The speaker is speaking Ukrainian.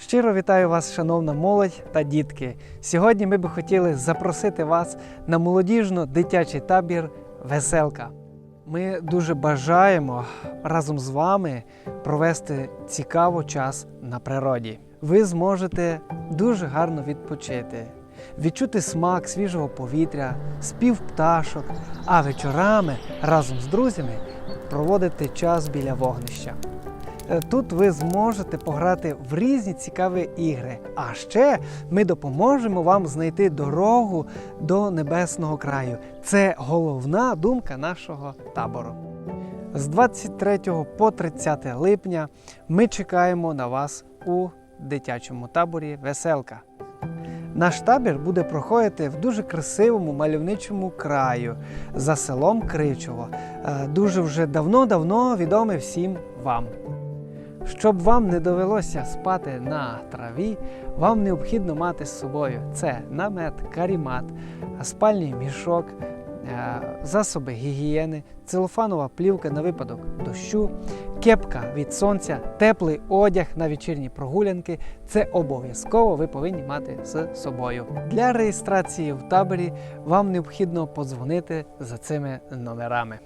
Щиро вітаю вас, шановна молодь та дітки. Сьогодні ми би хотіли запросити вас на молодіжно-дитячий табір Веселка. Ми дуже бажаємо разом з вами провести цікаво час на природі. Ви зможете дуже гарно відпочити, відчути смак свіжого повітря, спів пташок, а вечорами разом з друзями проводити час біля вогнища. Е, Тут ви зможете пограти в різні цікаві ігри. А ще ми допоможемо вам знайти дорогу до небесного краю. Це головна думка нашого табору. З 23 по 30 липня ми чекаємо на вас у дитячому таборі Веселка. Наш табір буде проходити в дуже красивому мальовничому краю за селом Кричово, е, дуже вже давно-давно відоме всім вам. Щоб вам не довелося спати на траві, вам необхідно мати з собою це намет, карімат, спальний мішок, е, засоби гігієни, целофанова плівка на випадок дощу, кепка від сонця, теплий одяг на вечірні прогулянки. Це обов'язково ви повинні мати з собою. Для реєстрації в таборі вам необхідно подзвонити за цими номерами.